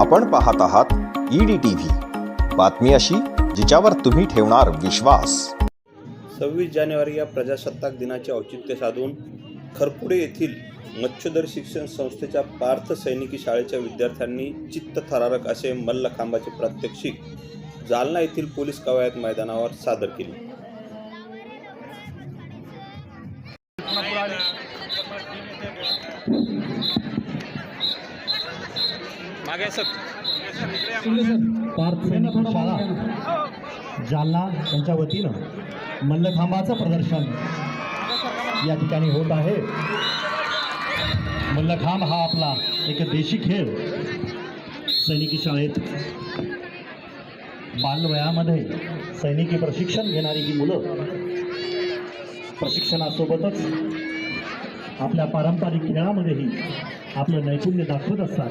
आपण पाहत आहात ईडी टीव्ही बातमी अशी जिच्यावर तुम्ही ठेवणार विश्वास. सव्वीस जानेवारी या प्रजासत्ताक दिनाचे औचित्य साधून खरपुडे येथील मच्छोदर शिक्षण संस्थेच्या पार्थ सैनिकी शाळेच्या विद्यार्थ्यांनी चित्तथरारक असे मल्लखांबाचे प्रात्यक्षिक जालना येथील पोलीस कवायत मैदानावर सादर केले. पार्थ शाळा. जालना यांच्या वतीनं मल्लखांबाचं प्रदर्शन या ठिकाणी होत आहे. मल्लखांब हा आपला एक देशी खेळ. सैनिकी शाळेत बालवयामध्ये सैनिकी प्रशिक्षण घेणारी ही मुलं प्रशिक्षणासोबतच आपल्या पारंपरिक खेळामध्येही आपलं नैपुण्य दाखवत असतात.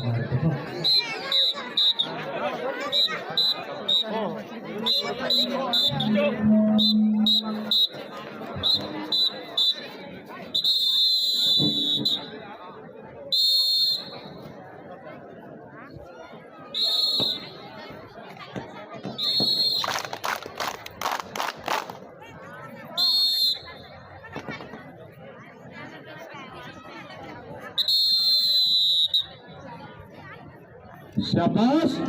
সময় দেখুন más.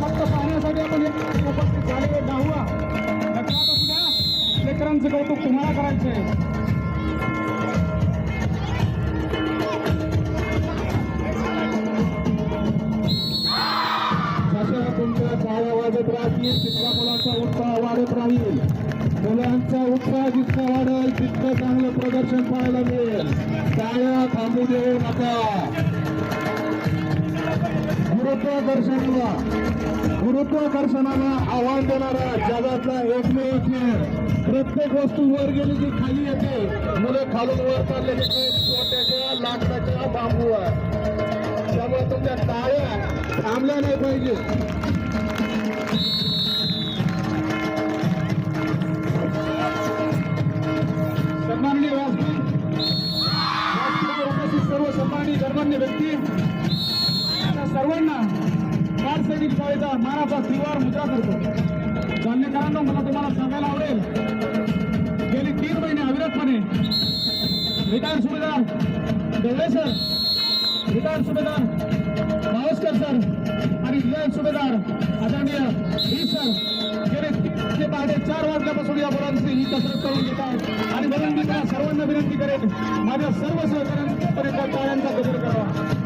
फक्त पाहण्यासाठी आपण उपस्थित झालेले नाहुआ. लक्षात असू द्या लेकरांचं कौतुक तुम्हाला करायचं आहे वाजत राहतील तितका मुलांचा उत्साह वाढत राहील. मुलांचा उत्साह जितका वाढेल तितकं चांगलं प्रदर्शन पाहायला मिळेल. टाळ्या थांबू देऊ नका. गुरुत्वाकर्षणाला गुरुत्वाकर्षणाला आव्हान देणारा जगातला एकमेव खेळ. प्रत्येक वस्तू वर गेली की खाली येते. मुलं खालून वर चाललेले छोट्याच्या लाकडाच्या बांबूवर. त्यामुळे तुमच्या टाळ्या थांबल्या नाही पाहिजे. सन्माननीय व्यासपीठ उपस्थित सर्व सन्माननीय धर्मान्य व्यक्ती सर्वांना कार सैनिक शाळेचा मानाचा त्रिवार मुद्रा करतो. जालनेकरांना मला तुम्हाला सांगायला आवडेल गेली तीन महिने अविरतपणे रिटायर सुभेदार देवळे सर रिटायर सुभेदार मावस्कर सर आणि रिटायर सुभेदार आदरणीय ही सर गेले तीन ते पहाटे चार वाजल्यापासून या मुलांची ही कसरत करून घेतात. आणि म्हणून मी त्या सर्वांना विनंती करेन माझ्या सर्व सहकाऱ्यांपर्यंत टाळ्यांचा गजर करावा.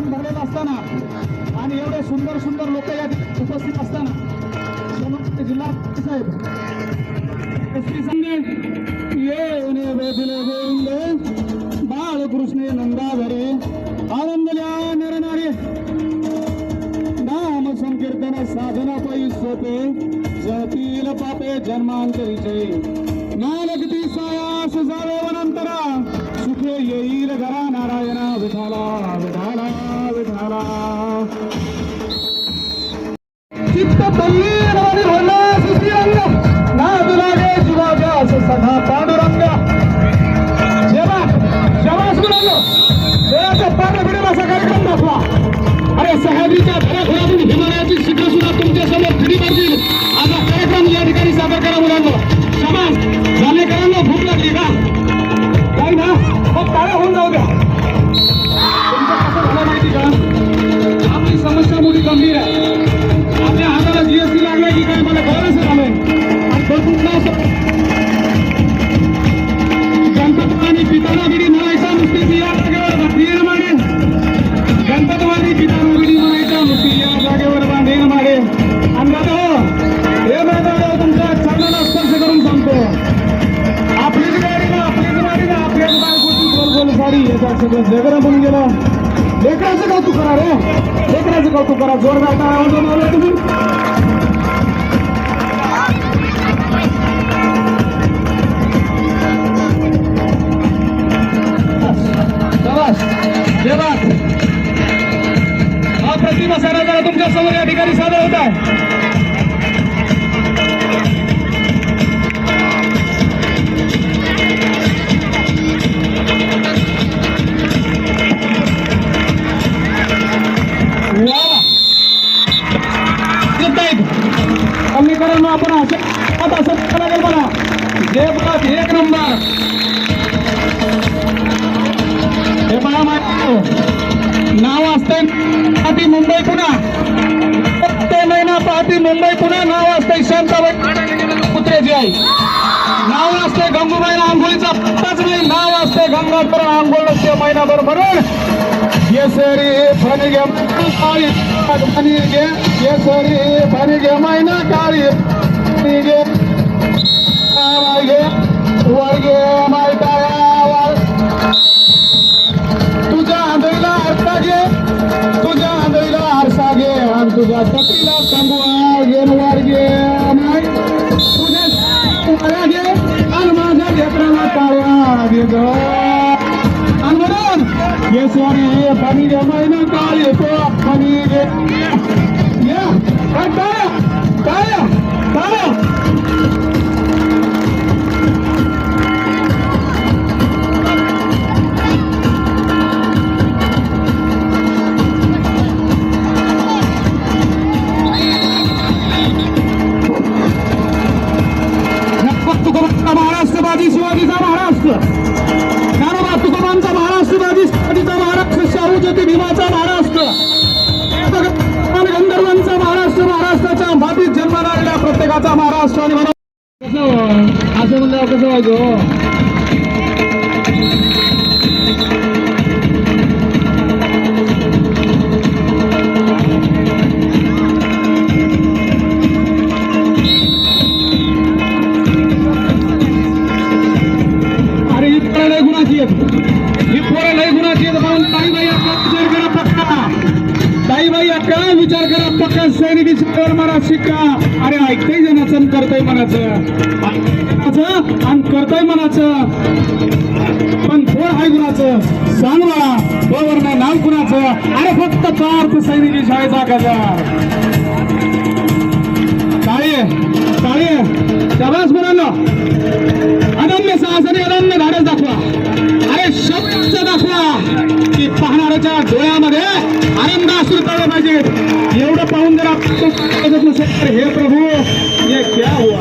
खचाखच भरलेलं असताना आणि एवढे सुंदर सुंदर लोक या उपस्थित असताना जिल्हा साहेब एस पी गोविंद बाळकृष्णे नंदाधरे आनंदल्या नरनारी नाम संकीर्तन साधना पै सोपे जतील पापे जन्मांतरीचे नालगती सायास जावे वनंतरा सुखे येईल घरा नारायणा विठाला विठा চিত্ত তৈরি হলো सगळं जगणं म्हणून गेला. लेकराचं कौतुक करा रे. लेकराचं कौतुक करा. जोरदार टाळ्या वाजवून तुम्ही. प्रतिमा सारा जरा तुमच्यासमोर या ठिकाणी सादर होत आहे. मुंबई पुन्हा ते महिना पाहती मुंबई पुन्हा नाव असतंय शांताबाई पुत्रेची आई. नाव असते गंगूबाई आंघोळीचा पत्ताच नाही नाव असते गंगाधर आंघोळ असते महिनाभर म्हणून येसरी फणी घे काळी फणी घे. येसरी फणी घे मैना काळी फणी घे. काळा वर घे मायटाळ्या कपिला संगवा येनवारगे माय तुझे राजे आणि माझ्या लेकराला ये स्वारी ये पाणी रे महिना काळ येतो हो? असं म्हणल्यावर अरे ही पोरं लय गुणाची आहेत ही पोरं लय गुणाची आहेत विचार करा पक्का सैनिकी शिकवर मला शिक्का. अरे ऐकतंय जनाचं करतय मनाचं. आणि करतय मनाचं. पण थोड आहे कुणाचं? सांग मला. बरोबर नाही नाव कुणाचं? अरे फक्त पार्थ सैनिकी शाळेचा गजार काळे काळे शबास मुलांना. अनन्य साहसाने अनन्य धाडस दाखवा. अरे शब्द दाखवा. की पाहणाऱ्याच्या डोळ्या आनंद असू कळला पाहिजे. एवढं पाहून जर आपण हे प्रभू हे क्या हुआ?